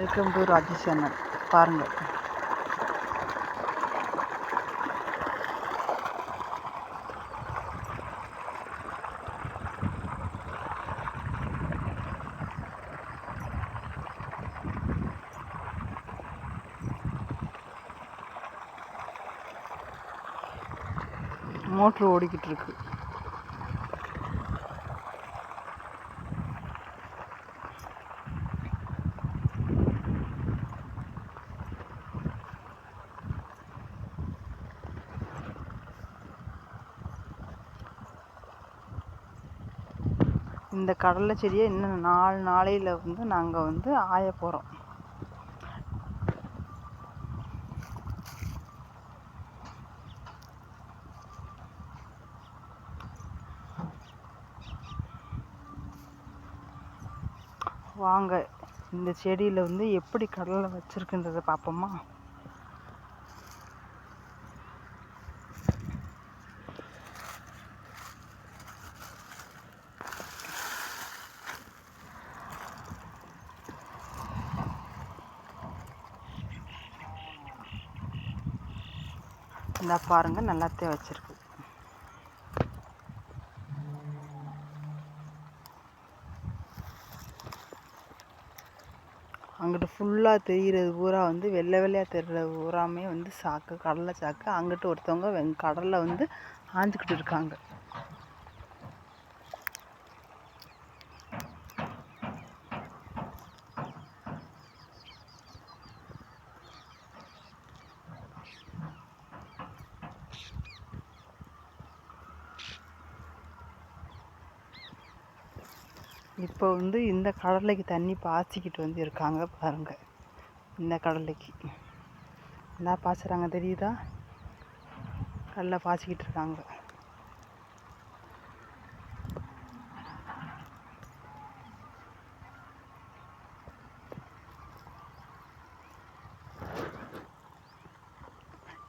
Welcome to Raji channel பாருங்கள் motor ஓடிக்கிட்டு இருக்கு. இந்த கடலை செடியை இன்னும் நாலு நாளையில் வந்து நாங்கள் வந்து ஆய போகிறோம் வாங்க இந்த செடியில் வந்து எப்படி கடலை வச்சுருக்குன்றதை பார்ப்போமா இந்த பாருங்கள் நல்லாத்தே வச்சுருக்கு. அங்கிட்டு ஃபுல்லாக தெரிகிறது பூரா வந்து வெள்ளை வெள்ளையாக தெரிகிறது பூராமே வந்து சாக்கு கடலை சாக்கு. அங்கிட்டு ஒருத்தவங்க வெங் கடலில் வந்து ஆஞ்சிக்கிட்டு இருக்காங்க. இப்போ வந்து இந்த கடலைக்கு தண்ணி பாய்ச்சிக்கிட்டு வந்து இருக்காங்க பாருங்க. இந்த கடலைக்கு. என்ன பாய்ச்சுறாங்க தெரியுதா? கடலை பாய்ச்சிக்கிட்டு இருக்காங்க.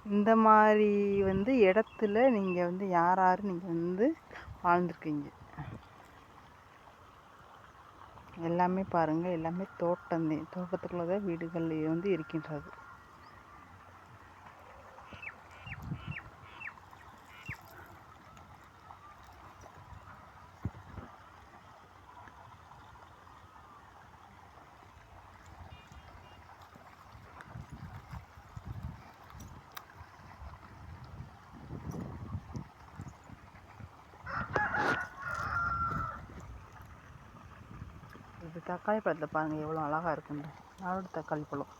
இந்த மாதிரி வந்து இடத்துல நீங்கள் வந்து யார் யார் நீங்கள் வந்து வாழ்ந்துருக்கீங்க? எல்லாமே பாருங்கள் எல்லாமே தோட்டம் தோட்டத்துக்குள்ளே தான் வீடுகள் வந்து இருக்கின்றது. இது தக்காளி பழத்தை பாருங்கள் எவ்வளோ அழகாக இருக்குன்னு. நாடோடி தக்காளி பழம்.